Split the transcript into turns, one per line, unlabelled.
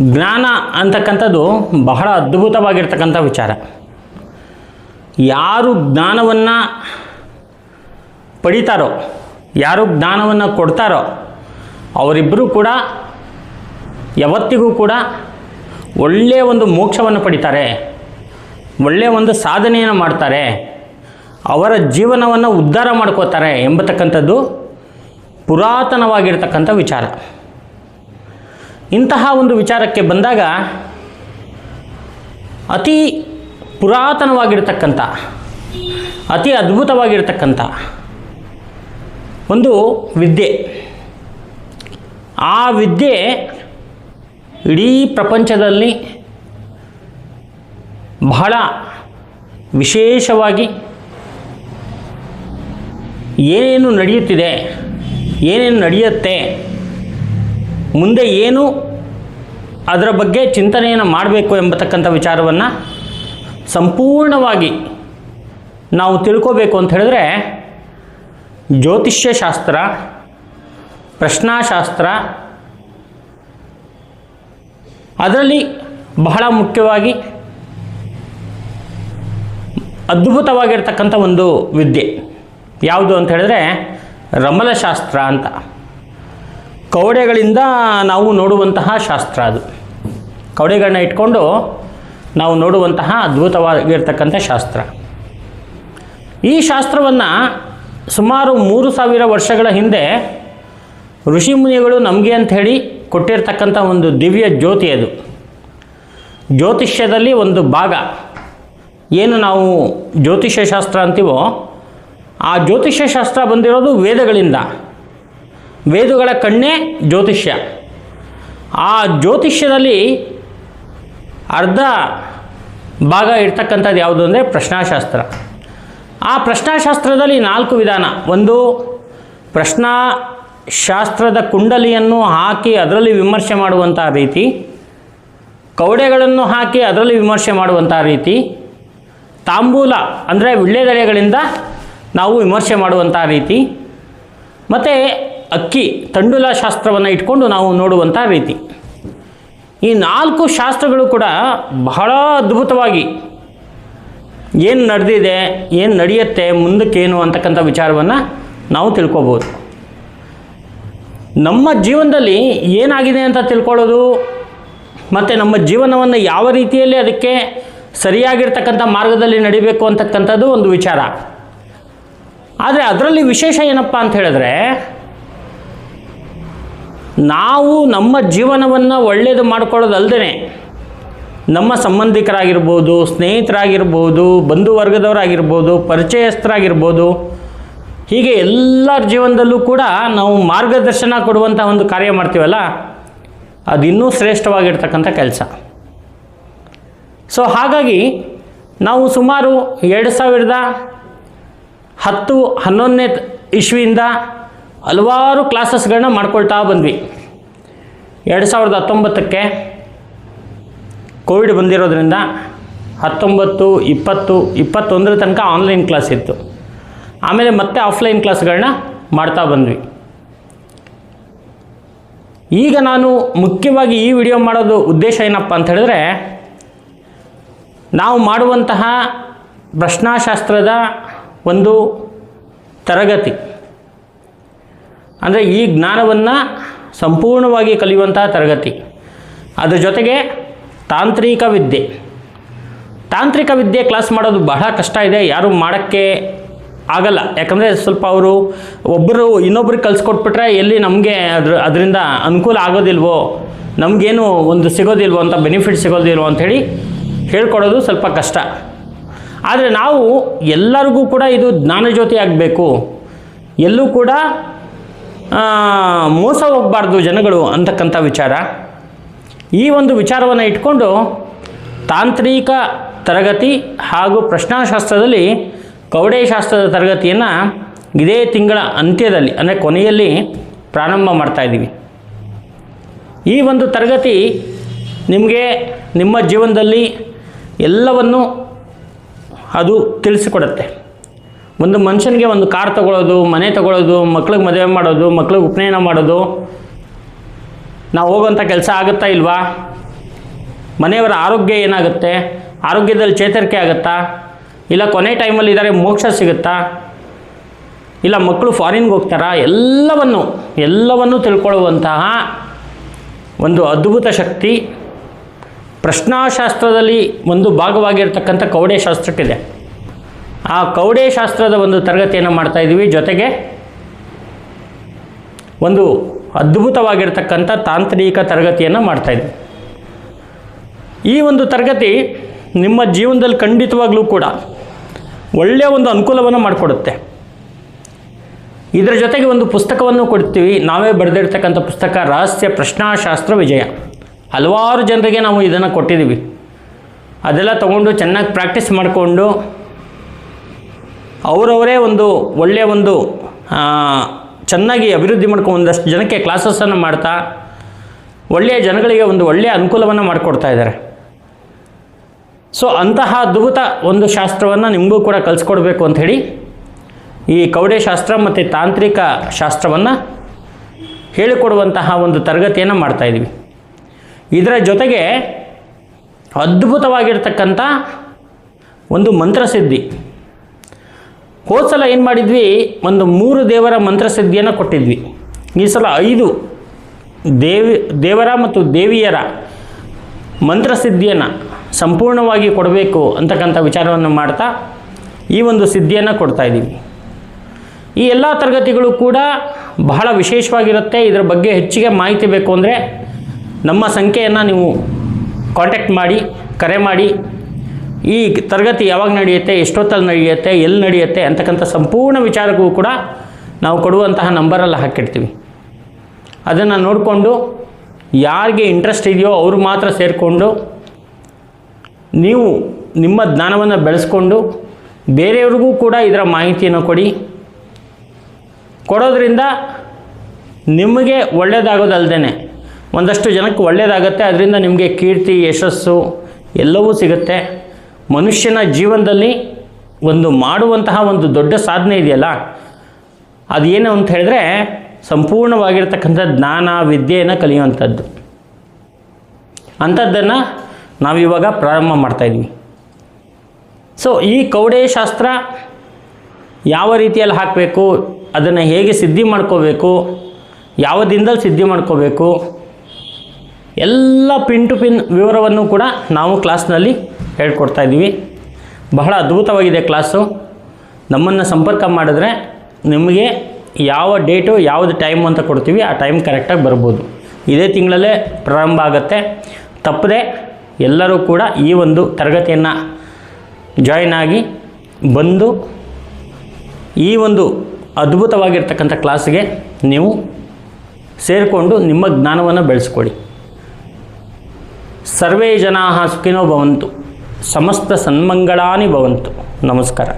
ಜ್ಞಾನ ಅಂತಕ್ಕಂಥದ್ದು ಬಹಳ ಅದ್ಭುತವಾಗಿರ್ತಕ್ಕಂಥ ವಿಚಾರ. ಯಾರು ಜ್ಞಾನವನ್ನು ಪಡಿತಾರೋ, ಯಾರು ಜ್ಞಾನವನ್ನು ಕೊಡ್ತಾರೋ ಅವರಿಬ್ಬರೂ ಕೂಡ, ಯಾವತ್ತಿಗೂ ಕೂಡ ಒಳ್ಳೆಯ ಒಂದು ಮೋಕ್ಷವನ್ನು ಪಡಿತಾರೆ ಒಳ್ಳೆಯ ಒಂದು ಸಾಧನೆಯನ್ನು ಮಾಡ್ತಾರೆ, ಅವರ ಜೀವನವನ್ನು ಉದ್ಧಾರ ಮಾಡ್ಕೋತಾರೆ ಎಂಬತಕ್ಕಂಥದ್ದು ಪುರಾತನವಾಗಿರ್ತಕ್ಕಂಥ ವಿಚಾರ. ಇಂತಹ ಒಂದು ವಿಚಾರಕ್ಕೆ ಬಂದಾಗ ಅತಿ ಪುರಾತನವಾಗಿರ್ತಕ್ಕಂಥ, ಅತಿ ಅದ್ಭುತವಾಗಿರ್ತಕ್ಕಂಥ ಒಂದು ವಿದ್ಯೆ. ಆ ವಿದ್ಯೆ ಇಡೀ ಪ್ರಪಂಚದಲ್ಲಿ ಬಹಳ ವಿಶೇಷವಾಗಿ ಏನೇನು ನಡೆಯುತ್ತಿದೆ, ಏನೇನು ನಡೆಯುತ್ತೆ ಮುಂದೆ ಏನು ಅದರ ಬಗ್ಗೆ ಚಿಂತನೆಯನ್ನು ಮಾಡಬೇಕು ಎಂಬತಕ್ಕಂಥ ವಿಚಾರವನ್ನು ಸಂಪೂರ್ಣವಾಗಿ ನಾವು ತಿಳ್ಕೋಬೇಕು ಅಂತ ಹೇಳಿದ್ರೆ ಜ್ಯೋತಿಷ್ಯಶಾಸ್ತ್ರ ಪ್ರಶ್ನಾಶಾಸ್ತ್ರ, ಅದರಲ್ಲಿ ಬಹಳ ಮುಖ್ಯವಾಗಿ ಅದ್ಭುತವಾಗಿರ್ತಕ್ಕಂಥ ಒಂದು ವಿದ್ಯೆ. ಯಾವುದು ಅಂತ ಹೇಳಿದ್ರೆ ರಮಲಶಾಸ್ತ್ರ ಅಂತ. ಕವಡೆಗಳಿಂದ ನಾವು ನೋಡುವಂತಹ ಶಾಸ್ತ್ರ ಅದು. ಕವಡೆಗಳನ್ನ ಇಟ್ಕೊಂಡು ನಾವು ನೋಡುವಂತಹ ಅದ್ಭುತವಾಗಿರ್ತಕ್ಕಂಥ ಶಾಸ್ತ್ರ. ಈ ಶಾಸ್ತ್ರವನ್ನು ಸುಮಾರು ಮೂರು ಸಾವಿರ ವರ್ಷಗಳ ಹಿಂದೆ ಋಷಿಮುನಿಗಳು ನಮಗೆ ಅಂತ ಹೇಳಿ ಕೊಟ್ಟಿರ್ತಕ್ಕಂಥ ಒಂದು ದಿವ್ಯ ಜ್ಯೋತಿ ಅದು. ಜ್ಯೋತಿಷ್ಯದಲ್ಲಿ ಒಂದು ಭಾಗ. ಏನು ನಾವು ಜ್ಯೋತಿಷ್ಯ ಶಾಸ್ತ್ರ ಅಂತೀವೋ, ಆ ಜ್ಯೋತಿಷ್ಯ ಶಾಸ್ತ್ರ ಬಂದಿರೋದು ವೇದಗಳಿಂದ. ವೇದಗಳ ಕಣ್ಣೇ ಜ್ಯೋತಿಷ್ಯ. ಆ ಜ್ಯೋತಿಷ್ಯದಲ್ಲಿ ಅರ್ಧ ಭಾಗ ಇರ್ತಕ್ಕಂಥದ್ದು ಯಾವುದು ಅಂದರೆ ಪ್ರಶ್ನಾಶಾಸ್ತ್ರ. ಆ ಪ್ರಶ್ನಾಶಾಸ್ತ್ರದಲ್ಲಿ ನಾಲ್ಕು ವಿಧಾನ. ಒಂದು, ಪ್ರಶ್ನಾಶಾಸ್ತ್ರದ ಕುಂಡಲಿಯನ್ನು ಹಾಕಿ ಅದರಲ್ಲಿ ವಿಮರ್ಶೆ ಮಾಡುವಂಥ ರೀತಿ ಕೌಡೆಗಳನ್ನು ಹಾಕಿ ಅದರಲ್ಲಿ ವಿಮರ್ಶೆ ಮಾಡುವಂಥ ರೀತಿ, ತಾಂಬೂಲ ಅಂದರೆ ವಿಳ್ಳೆದೆಲೆಗಳಿಂದ ನಾವು ವಿಮರ್ಶೆ ಮಾಡುವಂಥ ರೀತಿ, ಮತ್ತು ಅಕ್ಕಿ ತಂಡುಲ ಶಾಸ್ತ್ರವನ್ನು ಇಟ್ಕೊಂಡು ನಾವು ನೋಡುವಂಥ ರೀತಿ. ಈ ನಾಲ್ಕು ಶಾಸ್ತ್ರಗಳು ಕೂಡ ಬಹಳ ಅದ್ಭುತವಾಗಿ ಏನು ನಡೆದಿದೆ, ಏನು ನಡೆಯುತ್ತೆ, ಮುಂದಕ್ಕೇನು ಅಂತಕ್ಕಂಥ ವಿಚಾರವನ್ನು ನಾವು ತಿಳ್ಕೊಬೋದು. ನಮ್ಮ ಜೀವನದಲ್ಲಿ ಏನಾಗಿದೆ ಅಂತ ತಿಳ್ಕೊಳ್ಳೋದು, ಮತ್ತು ನಮ್ಮ ಜೀವನವನ್ನು ಯಾವ ರೀತಿಯಲ್ಲಿ ಅದಕ್ಕೆ ಸರಿಯಾಗಿರ್ತಕ್ಕಂಥ ಮಾರ್ಗದಲ್ಲಿ ನಡಿಬೇಕು ಅಂತಕ್ಕಂಥದ್ದು ಒಂದು ವಿಚಾರ. ಆದರೆ ಅದರಲ್ಲಿ ವಿಶೇಷ ಏನಪ್ಪ ಅಂತ ಹೇಳಿದ್ರೆ ನಾವು ನಮ್ಮ ಜೀವನವನ್ನು ಒಳ್ಳೆಯದು ಮಾಡ್ಕೊಳ್ಳೋದಲ್ದೇ ನಮ್ಮ ಸಂಬಂಧಿಕರಾಗಿರ್ಬೋದು, ಸ್ನೇಹಿತರಾಗಿರ್ಬೋದು ಬಂಧುವರ್ಗದವರಾಗಿರ್ಬೋದು ಪರಿಚಯಸ್ಥರಾಗಿರ್ಬೋದು, ಹೀಗೆ ಎಲ್ಲರ ಜೀವನದಲ್ಲೂ ಕೂಡ ನಾವು ಮಾರ್ಗದರ್ಶನ ಕೊಡುವಂಥ ಒಂದು ಕಾರ್ಯ ಮಾಡ್ತೀವಲ್ಲ ಅದು ಇನ್ನೂ ಶ್ರೇಷ್ಠವಾಗಿರ್ತಕ್ಕಂಥ ಕೆಲಸ. ಸೊ ಹಾಗಾಗಿ ನಾವು ಸುಮಾರು ಎರಡು ಸಾವಿರದ ಹತ್ತು ಹನ್ನೊಂದನೇ ಇಸ್ವಿಯಿಂದ ಹಲವಾರು ಕ್ಲಾಸಸ್ಗಳನ್ನ ಮಾಡ್ಕೊಳ್ತಾ ಬಂದ್ವಿ. ಎರಡು ಸಾವಿರದ ಹತ್ತೊಂಬತ್ತಕ್ಕೆ ಕೋವಿಡ್ ಬಂದಿರೋದ್ರಿಂದ ಹತ್ತೊಂಬತ್ತು, ಇಪ್ಪತ್ತು, ಇಪ್ಪತ್ತೊಂದರ ತನಕ ಆನ್ಲೈನ್ ಕ್ಲಾಸ್ ಇತ್ತು. ಆಮೇಲೆ ಮತ್ತೆ ಆಫ್ಲೈನ್ ಕ್ಲಾಸ್ಗಳನ್ನ ಮಾಡ್ತಾ ಬಂದ್ವಿ. ಈಗ ನಾನು ಮುಖ್ಯವಾಗಿ ಈ ವಿಡಿಯೋ ಮಾಡೋದು ಉದ್ದೇಶ ಏನಪ್ಪ ಅಂತ ಹೇಳಿದ್ರೆ, ನಾವು ಮಾಡುವಂತಹ ಪ್ರಶ್ನಾಶಾಸ್ತ್ರದ ಒಂದು ತರಗತಿ. ಅಂದರೆ ಈ ಜ್ಞಾನವನ್ನು ಸಂಪೂರ್ಣವಾಗಿ ಕಲಿಯುವಂಥ ತರಗತಿ. ಅದ್ರ ಜೊತೆಗೆ ತಾಂತ್ರಿಕ ವಿದ್ಯೆ. ತಾಂತ್ರಿಕ ವಿದ್ಯೆ ಕ್ಲಾಸ್ ಮಾಡೋದು ಬಹಳ ಕಷ್ಟ ಇದೆ, ಯಾರು ಮಾಡೋಕ್ಕೆ ಆಗಲ್ಲ. ಯಾಕಂದರೆ ಸ್ವಲ್ಪ ಅವರು ಒಬ್ಬರು ಇನ್ನೊಬ್ರಿಗೆ ಕಲಿಸ್ಕೊಟ್ಬಿಟ್ರೆ ಎಲ್ಲಿ ನಮಗೆ ಅದ್ರ, ಅದರಿಂದ ಅನುಕೂಲ ಆಗೋದಿಲ್ವೋ, ನಮಗೇನು ಒಂದು ಸಿಗೋದಿಲ್ವೋ ಅಂತ ಬೆನಿಫಿಟ್ ಸಿಗೋದಿಲ್ವೋ ಅಂಥೇಳಿ ಹೇಳ್ಕೊಡೋದು ಸ್ವಲ್ಪ ಕಷ್ಟ. ಆದರೆ ನಾವು ಎಲ್ಲರಿಗೂ ಕೂಡ ಇದು ಜ್ಞಾನಜ್ಯೋತಿ ಆಗಬೇಕು. ಎಲ್ಲೂ ಕೂಡ ಮೋಸ ಹೋಗಬಾರ್ದು ಜನಗಳು ಅಂತಕ್ಕಂಥ ವಿಚಾರ. ಈ ಒಂದು ವಿಚಾರವನ್ನು ಇಟ್ಕೊಂಡು ತಾಂತ್ರಿಕ ತರಗತಿ ಹಾಗೂ ಪ್ರಶ್ನಾಶಾಸ್ತ್ರದಲ್ಲಿ ಕವಡೆಶಾಸ್ತ್ರದ ತರಗತಿಯನ್ನು ಇದೇ ತಿಂಗಳ ಅಂತ್ಯದಲ್ಲಿ, ಅಂದರೆ ಕೊನೆಯಲ್ಲಿ ಪ್ರಾರಂಭ ಮಾಡ್ತಾ ಇದ್ದೀವಿ. ಈ ಒಂದು ತರಗತಿ ನಿಮಗೆ ನಿಮ್ಮ ಜೀವನದಲ್ಲಿ ಎಲ್ಲವನ್ನು ಅದು ತಿಳಿಸಿಕೊಡುತ್ತೆ. ಒಂದು ಮನುಷ್ಯನಿಗೆ ಒಂದು ಕಾರ್ ತಗೊಳ್ಳೋದು ಮನೆ ತಗೊಳ್ಳೋದು ಮಕ್ಳಿಗೆ ಮದುವೆ ಮಾಡೋದು, ಮಕ್ಳಿಗೆ ಉಪನಯನ ಮಾಡೋದು, ನಾವು ಹೋಗೋಂಥ ಕೆಲಸ ಆಗುತ್ತಾ ಇಲ್ವಾ? ಮನೆಯವರ ಆರೋಗ್ಯ ಏನಾಗುತ್ತೆ? ಆರೋಗ್ಯದಲ್ಲಿ ಚೇತರಿಕೆ ಆಗುತ್ತಾ? ಇಲ್ಲ ಕೊನೆ ಟೈಮಲ್ಲಿ ಇದ್ದಾರೆ ಮೋಕ್ಷ ಸಿಗುತ್ತಾ? ಇಲ್ಲ ಮಕ್ಕಳು ಫಾರಿನ್ಗೆ ಹೋಗ್ತಾರಾ? ಎಲ್ಲವನ್ನು ಎಲ್ಲವನ್ನು ತಿಳ್ಕೊಳ್ಳುವಂತಹ ಒಂದು ಅದ್ಭುತ ಶಕ್ತಿ ಪ್ರಶ್ನಾಶಾಸ್ತ್ರದಲ್ಲಿ ಒಂದು ಭಾಗವಾಗಿರ್ತಕ್ಕಂಥ ಕವಡೆ ಶಾಸ್ತ್ರಕ್ಕಿದೆ. ಆ ಕೌಡೆ ಶಾಸ್ತ್ರದ ಒಂದು ತರಗತಿಯನ್ನು ಮಾಡ್ತಾ ಇದ್ದೀವಿ. ಜೊತೆಗೆ ಒಂದು ಅದ್ಭುತವಾಗಿರ್ತಕ್ಕಂಥ ತಾಂತ್ರಿಕ ತರಗತಿಯನ್ನು ಮಾಡ್ತಾ ಇದ್ದೀವಿ. ಈ ಒಂದು ತರಗತಿ ನಿಮ್ಮ ಜೀವನದಲ್ಲಿ ಖಂಡಿತವಾಗ್ಲೂ ಕೂಡ ಒಳ್ಳೆಯ ಒಂದು ಅನುಕೂಲವನ್ನು ಮಾಡಿಕೊಡುತ್ತೆ. ಇದರ ಜೊತೆಗೆ ಒಂದು ಪುಸ್ತಕವನ್ನು ಕೊಡ್ತೀವಿ. ನಾವೇ ಬರೆದಿರ್ತಕ್ಕಂಥ ಪುಸ್ತಕ ರಹಸ್ಯ ಪ್ರಶ್ನಾಶಾಸ್ತ್ರ ವಿಜಯ. ಹಲವಾರು ಜನರಿಗೆ ನಾವು ಇದನ್ನು ಕೊಟ್ಟಿದ್ದೀವಿ. ಅದೆಲ್ಲ ತಗೊಂಡು ಚೆನ್ನಾಗಿ ಪ್ರಾಕ್ಟೀಸ್ ಮಾಡಿಕೊಂಡು ಅವರವರೇ ಒಂದು ಒಳ್ಳೆಯ ಒಂದು ಚೆನ್ನಾಗಿ ಅಭಿವೃದ್ಧಿ ಮಾಡ್ಕೊಂಡು ಒಂದಷ್ಟು ಜನಕ್ಕೆ ಕ್ಲಾಸಸ್ಸನ್ನು ಮಾಡ್ತಾ, ಒಳ್ಳೆಯ ಜನಗಳಿಗೆ ಒಂದು ಒಳ್ಳೆಯ ಅನುಕೂಲವನ್ನು ಮಾಡಿಕೊಡ್ತಾ ಇದ್ದಾರೆ. ಸೊ ಅಂತಹ ಅದ್ಭುತ ಒಂದು ಶಾಸ್ತ್ರವನ್ನು ನಿಮಗೂ ಕೂಡ ಕಲಿಸ್ಕೊಡ್ಬೇಕು ಅಂಥೇಳಿ ಈ ಕವಡೆ ಶಾಸ್ತ್ರ ಮತ್ತು ತಾಂತ್ರಿಕ ಶಾಸ್ತ್ರವನ್ನು ಹೇಳಿಕೊಡುವಂತಹ ಒಂದು ತರಗತಿಯನ್ನು ಮಾಡ್ತಾಯಿದ್ವಿ ಇದರ ಜೊತೆಗೆ ಅದ್ಭುತವಾಗಿರ್ತಕ್ಕಂಥ ಒಂದು ಮಂತ್ರಸಿದ್ಧಿ. ಹೋದ ಸಲ ಏನು ಮಾಡಿದ್ವಿ? ಒಂದು ಮೂರು ದೇವರ ಮಂತ್ರಸಿದ್ಧಿಯನ್ನು ಕೊಟ್ಟಿದ್ವಿ. ಈ ಸಲ ಐದು ದೇವಿ, ದೇವರ ಮತ್ತು ದೇವಿಯರ ಮಂತ್ರಸಿದ್ಧಿಯನ್ನು ಸಂಪೂರ್ಣವಾಗಿ ಕೊಡಬೇಕು ಅಂತಕ್ಕಂಥ ವಿಚಾರವನ್ನು ಮಾಡ್ತಾ ಈ ಒಂದು ಸಿದ್ಧಿಯನ್ನು ಕೊಡ್ತಾ ಇದ್ದೀವಿ. ಈ ಎಲ್ಲ ತರಗತಿಗಳು ಕೂಡ ಬಹಳ ವಿಶೇಷವಾಗಿರುತ್ತೆ. ಇದರ ಬಗ್ಗೆ ಹೆಚ್ಚಿಗೆ ಮಾಹಿತಿ ಬೇಕು ಅಂದರೆ ನಮ್ಮ ಸಂಖ್ಯೆಯನ್ನು ನೀವು ಕಾಂಟ್ಯಾಕ್ಟ್ ಮಾಡಿ, ಕರೆ ಮಾಡಿ ಈ ತರಗತಿ ಯಾವಾಗ ನಡೆಯುತ್ತೆ, ಎಷ್ಟೊತ್ತಲ್ಲಿ ನಡೆಯುತ್ತೆ, ಎಲ್ಲಿ ನಡೆಯುತ್ತೆ ಅಂತಕ್ಕಂಥ ಸಂಪೂರ್ಣ ವಿಚಾರಕ್ಕೂ ಕೂಡ ನಾವು ಕೊಡುವಂತಹ ನಂಬರಲ್ಲಿ ಹಾಕಿರ್ತೀವಿ. ಅದನ್ನು ನೋಡಿಕೊಂಡು ಯಾರಿಗೆ ಇಂಟ್ರೆಸ್ಟ್ ಇದೆಯೋ ಅವರು ಮಾತ್ರ ಸೇರಿಕೊಂಡು ನೀವು ನಿಮ್ಮ ಜ್ಞಾನವನ್ನು ಬೆಳೆಸ್ಕೊಂಡು ಬೇರೆಯವ್ರಿಗೂ ಕೂಡ ಇದರ ಮಾಹಿತಿಯನ್ನು ಕೊಡಿ. ಕೊಡೋದ್ರಿಂದ ನಿಮಗೆ ಒಳ್ಳೆಯದಾಗೋದಲ್ದೇ ಒಂದಷ್ಟು ಜನಕ್ಕೆ ಒಳ್ಳೆಯದಾಗತ್ತೆ ಅದರಿಂದ ನಿಮಗೆ ಕೀರ್ತಿ, ಯಶಸ್ಸು ಎಲ್ಲವೂ ಸಿಗುತ್ತೆ. ಮನುಷ್ಯನ ಜೀವನದಲ್ಲಿ ಒಂದು ಮಾಡುವಂತಹ ಒಂದು ದೊಡ್ಡ ಸಾಧನೆ ಇದೆಯಲ್ಲ? ಅದೇನು ಅಂತ ಹೇಳಿದ್ರೆ ಸಂಪೂರ್ಣವಾಗಿರ್ತಕ್ಕಂಥ ಜ್ಞಾನ, ವಿದ್ಯೆಯನ್ನು ಕಲಿಯುವಂಥದ್ದು. ಅಂಥದ್ದನ್ನು ನಾವಿವಾಗ ಪ್ರಾರಂಭ ಮಾಡ್ತಾಯಿದ್ವಿ ಸೊ ಈ ಕೌಡೇ ಶಾಸ್ತ್ರ ಯಾವ ರೀತಿಯಲ್ಲಿ ಹಾಕಬೇಕು, ಅದನ್ನು ಹೇಗೆ ಸಿದ್ಧಿ ಮಾಡ್ಕೋಬೇಕು, ಯಾವ ದಿನದಲ್ಲಿ ಸಿದ್ಧಿ ಮಾಡ್ಕೋಬೇಕು, ಎಲ್ಲ ಪಿನ್ ಟು ಪಿನ್ ವಿವರವನ್ನು ಕೂಡ ನಾವು ಕ್ಲಾಸ್ನಲ್ಲಿ ಹೇಳ್ಕೊಡ್ತಾ ಇದ್ದೀವಿ. ಬಹಳ ಅದ್ಭುತವಾಗಿದೆ ಕ್ಲಾಸು. ನಮ್ಮನ್ನು ಸಂಪರ್ಕ ಮಾಡಿದ್ರೆ ನಿಮಗೆ ಯಾವ ಡೇಟು, ಯಾವುದು ಟೈಮ್ ಅಂತ ಕೊಡ್ತೀವಿ, ಆ ಟೈಮ್ ಕರೆಕ್ಟಾಗಿ ಬರ್ಬೋದು. ಇದೇ ತಿಂಗಳಲ್ಲೇ ಪ್ರಾರಂಭ ಆಗುತ್ತೆ. ತಪ್ಪದೆ ಎಲ್ಲರೂ ಕೂಡ ಈ ಒಂದು ತರಗತಿಯನ್ನು ಜಾಯಿನ್ ಆಗಿ ಬಂದು ಈ ಒಂದು ಅದ್ಭುತವಾಗಿರ್ತಕ್ಕಂಥ ಕ್ಲಾಸ್ಗೆ ನೀವು ಸೇರಿಕೊಂಡು ನಿಮ್ಮ ಜ್ಞಾನವನ್ನು ಬೆಳೆಸ್ಕೊಳ್ಳಿ ಸರ್ವೇ ಜನಾ ಸುಖಿನೋ ಭವಂತು. ಸಮಸ್ತ ಸನ್ಮಂಗಳಾನಿ ಭವಂತು. ನಮಸ್ಕಾರ.